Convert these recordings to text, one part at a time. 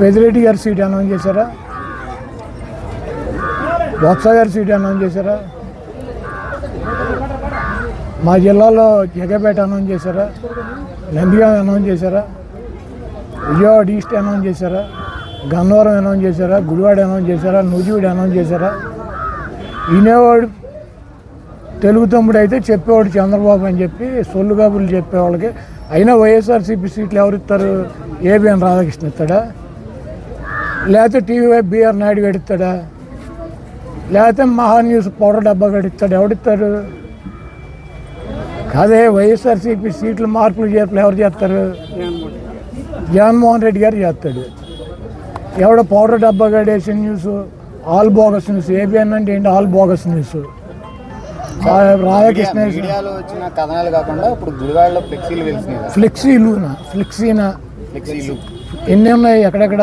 పెదిరెడ్డి గారి seat announce చేశారా? బొత్స గారి సీట్ అనౌన్స్ చేశారా? మా జిల్లాలో జగపేట అనౌన్స్ చేశారా? నందిగా అనౌన్స్ చేశారా? విజయవాడ ఈస్ట్ అనౌన్స్ చేశారా? గన్నవరం అనౌన్స్ చేశారా? గుడివాడ అనౌన్స్ చేశారా? నూజివీడు అనౌన్స్ చేశారా? వినేవాడు తెలుగు తమ్ముడు అయితే చెప్పేవాడు చంద్రబాబు అని చెప్పి సొల్లు కబుర్లు చెప్పేవాళ్ళకి. అయినా వైఎస్ఆర్సీపీ సీట్లు ఎవరు ఇస్తారు ఏబిఎన్ రాధాకృష్ణ ఇస్తాడా? లేకపోతే టీవీ బిఆర్ నాయుడు గడిస్తాడా లేకపోతే మహా న్యూస్ పౌడర్ డబ్బా గడిస్తాడు ఎవడిస్తారు? కాదే వైఎస్ఆర్సీపీ సీట్లు మార్పులు చేర్పులు ఎవరు చేస్తారు? జగన్మోహన్ రెడ్డి గారు చేస్తాడు. ఎవడ పౌడర్ డబ్బా గడేసిన news all bogus news ABN అంటే ఏంటి? All bogus news. రాధాకృష్ణ మీడియాలో వచ్చిన కథనాలు కాకుండా ఇప్పుడు గుడివాడలో ఫ్లెక్సీలు ఫ్లెక్సీనా? ఫ్లెక్సీలు. ఎన్ని ఉన్నాయి ఎక్కడెక్కడ?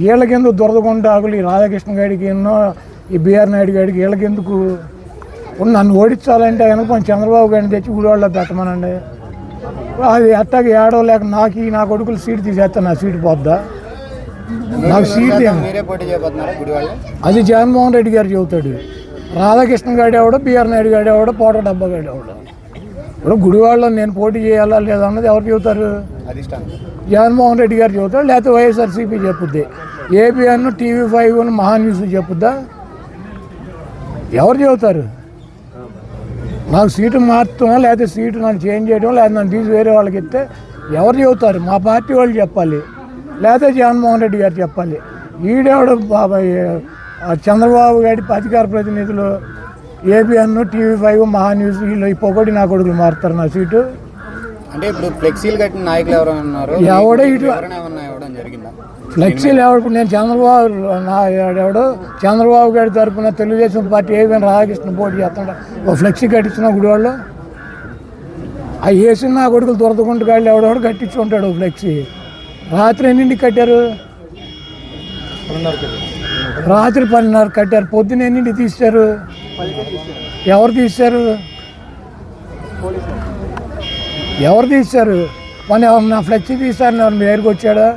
వీళ్ళకెందుకు దురదకొండ ఆకులు? ఈ రాధాకృష్ణ గారికి ఎన్నో ఈ బిఆర్ నాయుడు గారికి వీళ్ళకెందుకు నన్ను ఓడించాలంటే కనుక కొంచెం చంద్రబాబు గారిని తెచ్చి గుడివాళ్ళలో పెట్టమనండి. అది అట్టాకి ఏడో లేక నాకు ఈ నా కొడుకులు సీట్ తీసేస్తా నా సీట్ పోద్దా? నాకు సీట్ అది జగన్మోహన్ రెడ్డి గారు చెబుతాడు. రాధాకృష్ణ గారు ఎవడో బిఆర్ నాయుడు గారు ఎవడో పోట డబ్బా గారు ఎవడో. ఇప్పుడు గుడివాళ్ళని నేను పోటీ చేయాలా లేదా అన్నది ఎవరు చెబుతారు? జగన్మోహన్ రెడ్డి గారు చెబుతారు లేకపోతే YSRCP చెప్పుద్ది. ABN TV five Mahaa news చెప్పుద్దా? ఎవరు చెబుతారు? నాకు సీటు మార్చడం లేకపోతే సీటు నన్ను చేంజ్ చేయడం లేకపోతే నన్ను తీసి వేరే వాళ్ళకి ఇస్తే ఎవరు చెబుతారు? మా పార్టీ వాళ్ళు చెప్పాలి లేకపోతే జగన్మోహన్ రెడ్డి గారు చెప్పాలి. ఈడేవాడు బాబాయ్ చంద్రబాబు గారి అధికార ప్రతినిధులు ABN TV five Mahaa news వీళ్ళు ఈ పొగడి నా కొడుకులు మారుతారు నా సీటు. అంటే ఇప్పుడు ఫ్లెక్సీలు కట్టిన నాయకులు ఎవరైనా ఉన్నారు? ఎవడో ఇటు- ఫ్లెక్సీలు ఎవడు నేను చంద్రబాబు నా ఎవడు? చంద్రబాబు గారి తరపున తెలుగుదేశం పార్టీ ఏమైనా రాధాకృష్ణ పోటీ చేస్తాడు ఓ ఫ్లెక్సీ కట్టించిన గుడివాళ్ళు. ఆ వేసిన నా కొడుకులు దొరదకుంటు గాళ్ళు ఎవడెవడు కట్టించి ఉంటాడు ఓ ఫ్లెక్సీ. రాత్రి ఎన్నింటికి కట్టారు? రాత్రి పన్నెండున్నర కట్టారు. పొద్దున ఎన్నింటికి తీశారు ఎవరు తీశారు? ఎవరు తీశారు? మన నా ఫ్లెక్సీ తీశారు? ఎవరు మీ దగ్గరికి వచ్చాడా?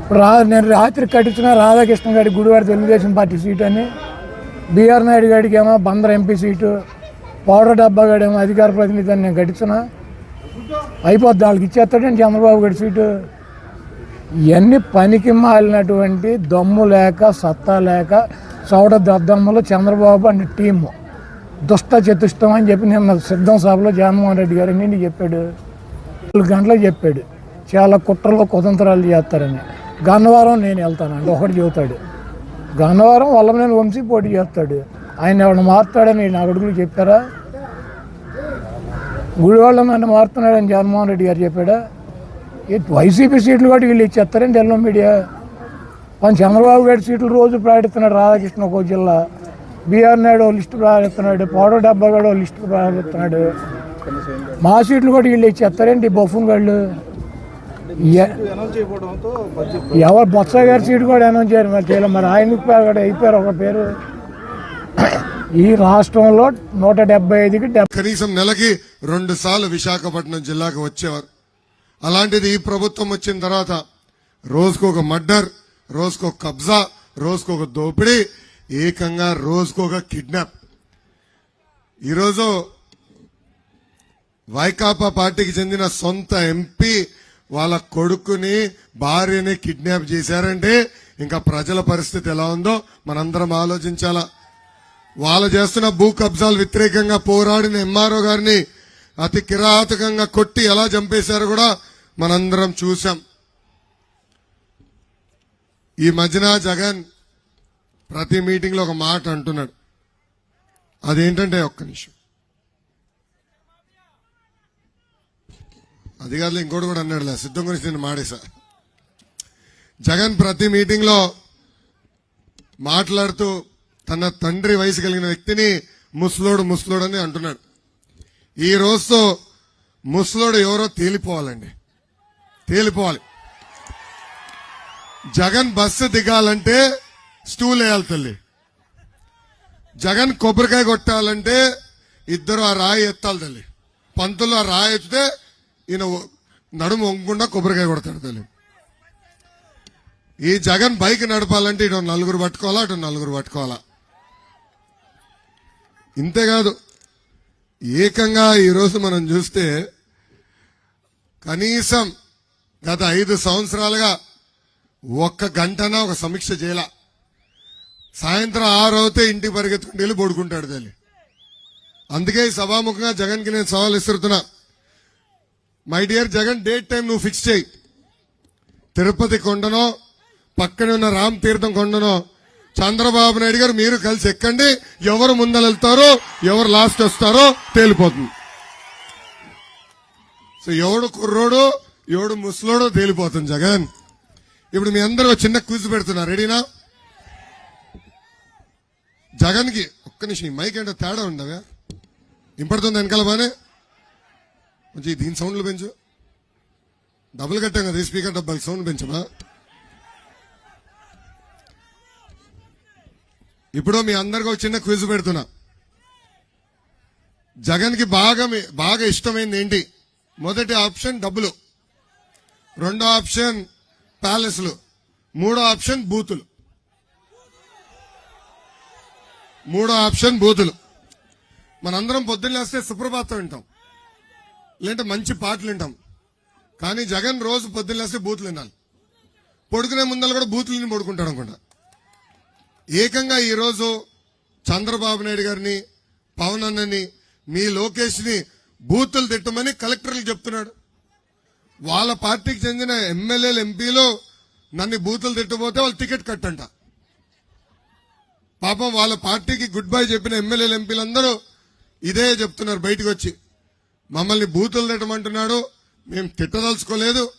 ఇప్పుడు రా నేను రాత్రి కట్టించిన రాధాకృష్ణ గారి గుడివాడ తెలుగుదేశం పార్టీ సీట్ అని. బీఆర్ నాయుడు గారికి ఏమో బందర్ ఎంపీ సీటు. పౌడర్ డబ్బా గాడేమో అధికార ప్రతినిధి అని నేను కట్టించిన. అయిపోద్ది వాళ్ళకి ఇచ్చేస్తాడని చంద్రబాబు గారి సీటు. ఇవన్నీ పనికి మాలినటువంటి దమ్ము లేక సత్తా లేక చౌడ దద్దమ్మలు చంద్రబాబు అండ్ టీము. దుష్ట చతుష్టం అని చెప్పి నిన్న సిద్ధం సభలో జగన్మోహన్ రెడ్డి గారు నేను చెప్పాడు? నాలుగు గంటలకు చెప్పాడు. చాలా కుట్రలో కుతంత్రాలు చేస్తారని. గన్నవరం నేను వెళ్తానండి ఒకటి చెబుతాడు. గన్నవరం వల్లమనేని వంశీ పోటీ చేస్తాడు. ఆయన ఎవరిని మారుతాడని నా కొడుకులు చెప్పారా? గుడివాళ్ళ నన్ను మారుతున్నాడని జగన్మోహన్ రెడ్డి గారు చెప్పాడా? ఈ వైసీపీ సీట్లు కూడా వీళ్ళు ఇచ్చేస్తారండి ఎల్లో మీడియా. మన చంద్రబాబు గారి సీట్లు రోజు ప్రకటిస్తున్నాడు రాధాకృష్ణ ఒక జిల్లా. బీఆర్ నాయుడు లిస్టు ప్రకటిస్తున్నాడు పౌడర్ డబ్బా కూడా లిస్టు ప్రకటిస్తున్నాడు మా సీట్లు కూడా వీళ్ళు ఇచ్చేస్తారేంటి బొఫున్ వాళ్ళు ఎవరు బొత్స గారి సీటు కూడా అనౌన్స్ చేయరు. మరి చేయలేదు మరి ఆయన కూడా అయిపోయారు ఒక పేరు. ఈ రాష్ట్రంలో నూట డెబ్బై ఐదుకి కనీసం నెలకి రెండు సార్లు విశాఖపట్నం జిల్లాకు వచ్చేవారు. అలాంటిది ఈ ప్రభుత్వం వచ్చిన తర్వాత రోజుకు ఒక మర్డర్. రోజుకొక కబ్జా రోజుకొక దోపిడీ ఏకంగా రోజుకొక కిడ్నాప్. ఈరోజు వైకాపా పార్టీకి చెందిన సొంత ఎంపీ వాళ్ళ కొడుకుని భార్యని కిడ్నాప్ చేశారంటే ఇంకా ప్రజల పరిస్థితి ఎలా ఉందో మనందరం ఆలోచించాలా. వాళ్ళు చేస్తున్న భూ కబ్జాలు వ్యతిరేకంగా పోరాడిన ఎంఆర్ఓ గారిని అతి కిరాతకంగా కొట్టి ఎలా చంపేశారో కూడా మనందరం చూసాం ఈ మధ్యన జగన్ ప్రతి మీటింగ్లో ఒక మాట అంటున్నాడు. అదేంటంటే ఒక్క నిమిషం. అది కాదు ఇంకోటి కూడా అన్నాడులే. సిద్ధం గురించి నేను మాడేశా. జగన్ ప్రతి మీటింగ్లో మాట్లాడుతూ తన తండ్రి వయసు కలిగిన వ్యక్తిని ముసలోడు ముసలోడు అని అంటున్నాడు. ఈ రోజుతో ముసలోడు ఎవరో తేలిపోవాలండి. తేలిపోవాలి. జగన్ బస్సు దిగాలంటే స్టూల్ వేయాలి తల్లి. జగన్ కొబ్బరికాయ కొట్టాలంటే ఇద్దరు ఆ రాయి ఎత్తాలి తల్లి. పంతులు ఆ రాయి ఎత్తితే ఈయన నడుము వంగకుండా కొబ్బరికాయ కొడతాడు తల్లి. ఈ జగన్ బైక్ నడపాలంటే ఇటు నలుగురు పట్టుకోవాలా అటు నలుగురు పట్టుకోవాలా? ఇంతేకాదు ఏకంగా ఈరోజు మనం చూస్తే కనీసం గత ఐదు సంవత్సరాలుగా ఒక్క గంటన ఒక సమీక్ష చేయాల. సాయంత్రం ఆరు అవుతే ఇంటికి పరిగెత్తుకుంటూ వెళ్ళి పడుకుంటాడు తల్లి. అందుకే సభాముఖంగా జగన్కి నేను సవాల్ ఇస్తున్నా my dear Jagan date time నువ్వు ఫిక్స్ చేయి. తిరుపతి కొండనో పక్కనే ఉన్న రామ్ తీర్థం కొండనో చంద్రబాబు నాయుడు గారు మీరు కలిసి ఎక్కండి. ఎవరు ముందర వెళ్తారో ఎవరు లాస్ట్ వస్తారో తేలిపోతుంది. సో ఎవడు కుర్రోడు ఎవడు ముసలోడో తేలిపోతుంది జగన్. ఇప్పుడు మీ అందరూ ఒక చిన్న క్విజ్ పెడుతున్నా. రెడీనా జగన్కి ఒక్క నిమిషం మైక్ ఏంటో తేడా ఉండవా ఇంపడుతుంది వెనకాల బానే కొంచెం దీని సౌండ్లు పెంచు. డబ్బులు కట్టాం కదా ఈ స్పీకర్ డబ్బాలు సౌండ్ పెంచమా? ఇప్పుడు మీ అందరికి ఒక చిన్న క్విజ్ పెడుతున్నా. జగన్కి బాగా మీ- బాగా ఇష్టమైంది ఏంటి? మొదటి ఆప్షన్ డబ్బులు. రెండో ఆప్షన్ ప్యాలెస్లు. మూడో ఆప్షన్ బూతులు. మూడో ఆప్షన్ బూతులు. మనందరం పొద్దున్న లేస్తే సుప్రభాతం వింటాం. లేదంటే మంచి పాటలు వింటాం. కానీ జగన్ రోజు పొద్దున్న లేస్తే బూతులు వినాలి. పొడుకునే ముందర కూడా బూతులని పడుకుంటాడు అనుకుంటా. ఏకంగా ఈరోజు చంద్రబాబు నాయుడు గారిని పవన్ అన్నని మీ లోకేష్ని బూతులు తిట్టమని కలెక్టర్లు చెప్తున్నాడు. వాళ్ళ పార్టీకి చెందిన ఎమ్మెల్యేలు ఎంపీలు నన్ను బూతులు తిట్టబోతే వాళ్ళు టికెట్ కట్టంట. పాపం వాళ్ళ పార్టీకి గుడ్ బై చెప్పిన ఎమ్మెల్యేలు ఎంపీలందరూ ఇదే చెప్తున్నారు బయటకు వచ్చి మమ్మల్ని బూతులు తిట్టమంటున్నాడు. మేము తిట్టదలుచుకోలేదు.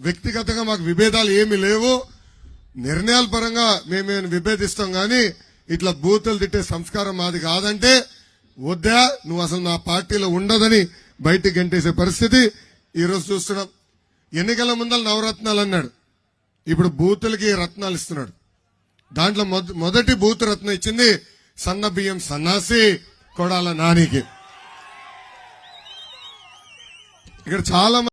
వ్యక్తిగతంగా మాకు విభేదాలు ఏమీ లేవు. నిర్ణయాల పరంగా మేము విభేదిస్తాం కానీ ఇట్లా బూతులు తిట్టే సంస్కారం మాది కాదంటే వద్దా నువ్వు అసలు నా పార్టీలో ఉండదని బయటికి గంటేసే పరిస్థితి ఈరోజు చూస్తున్నాం. ఎన్నికల ముందల నవరత్నాలు అన్నాడు. ఇప్పుడు బూతులకి రత్నాలు ఇస్తున్నాడు. దాంట్లో మొద- మొదటి బూత్ రత్నం ఇచ్చింది సన్న బియ్యం సన్నాసి కొడాల నానికి. ఇక్కడ చాలా మంది